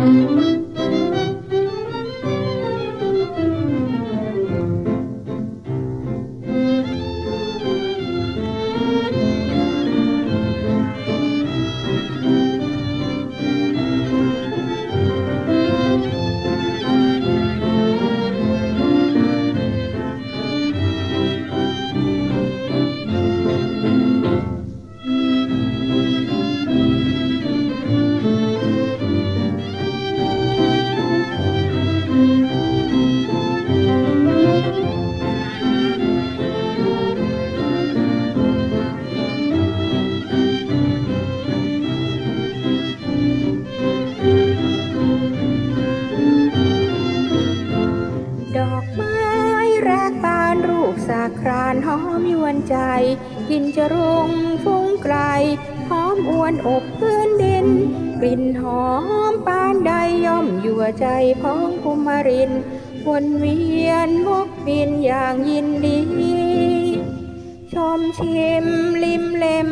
ด หอมยวนใจ กินจะรงฟุ้งไกล หอมอวนอบพื้นดิน กลิ่นหอมปานใดย่อมยั่วใจพ้องภูมิริน วนเวียนวกบินอย่างยินดี ชมชิมลิมเล็ม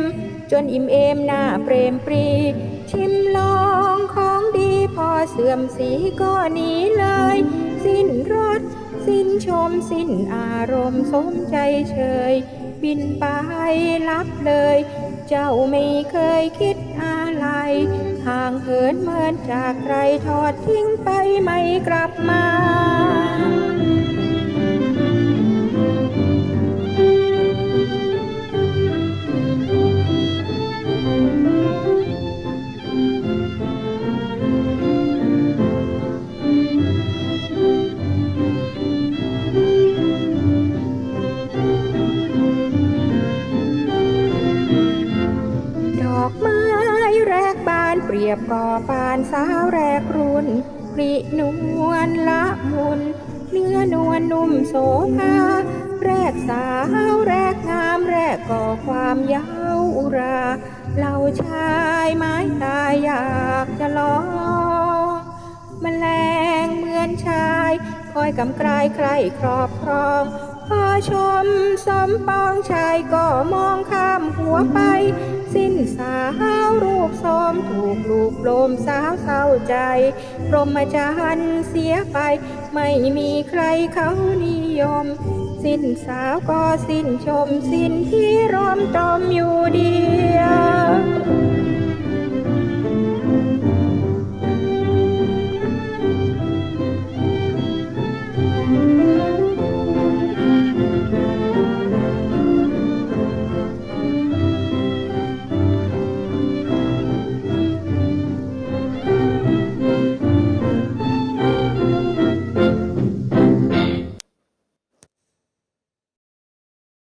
จนอิ่มเอมหน้าเปรมปรี ชิมลองของดีพอเสื่อมสีก็หนีเลย สิ้นรสสิ้นชมสิ้นอารมณ์สมใจเฉย บินไปลับเลย เจ้าไม่เคยคิดอะไรห่างเหินเหมือนจากใครทอดทิ้งไปไม่กลับมา เปรียบก่อปานสาวแรกรุ่นปรินวลละมุน เนื้อนวลนุ่มโสภาแรกสาวแรกงามแรกก่อความย้าอุราเหล่าชายไม้ตายอยากจะลองมแมลงเหมือนชาย คอยกำกลายใครครอบครอง ชมสมปองชายก็มองข้ามหัวไป สิ้นสาวรูปโสมถูกลูกโลมสาวเศร้าใจพรหมจรรย์เสียไป ไม่มีใครเขานิยม สิ้นสาวก็สิ้นชม สิ้นที่รอมจมอยู่ดี